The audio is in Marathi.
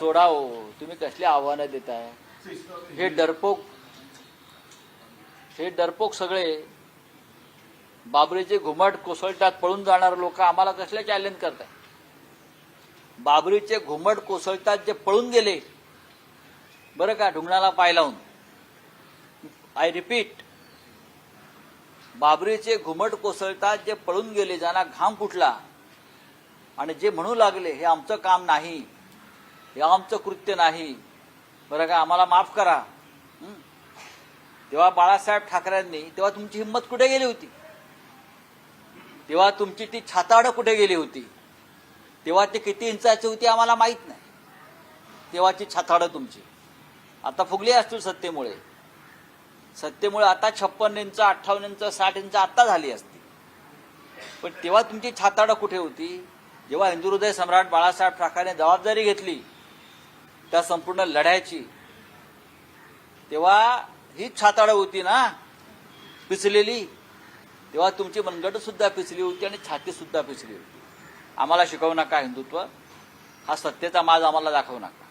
सोडा हो. तुम्ही कसली आव्हानं देताय? हे डरपोक हे डरपोक सगळे बाबरीचे घुमट कोसळतात पळून जाणारे लोक आम्हाला कसले चॅलेंज करताय? बाबरीचे घुमट कोसळतात जे पळून गेले बरं का ढुंगणाला पाय लावून. आय रिपीट बाबरीचे घुमट कोसळतात जे पळून गेले ज्यांना घाम फुटला आणि जे म्हणू लागले हे आमचं काम नाही. हे आमचं कृत्य नाही. बरं का आम्हाला माफ करा. तेव्हा बाळासाहेब ठाकरेंनी तेव्हा तुमची हिंमत कुठे गेली होती? तेव्हा तुमची ती छाताडं कुठे गेली होती? तेव्हा ते किती इंचाची होती आम्हाला माहीत नाही. तेव्हाची छाताडं तुमची. आता फुगली असतील सत्तेमुळे. सत्तेमुळे आता छप्पन इंच अठ्ठावन्न इंच साठ इंच आत्ता झाली असती. पण तेव्हा तुमची छाताडं कुठे होती? जेव्हा हिंदू हृदय सम्राट बाळासाहेब ठाकरेने जबाबदारी घेतली त्या संपूर्ण लढ्याची. तेव्हा ही छाताडं होती ना पिचलेली तेव्हा तुमची मनगट सुद्धा पिचली होती आणि छाती सुद्धा पिचली होती. आम्हाला शिकवू नका हिंदुत्व. हा सत्तेचा माज आम्हाला दाखवू नका.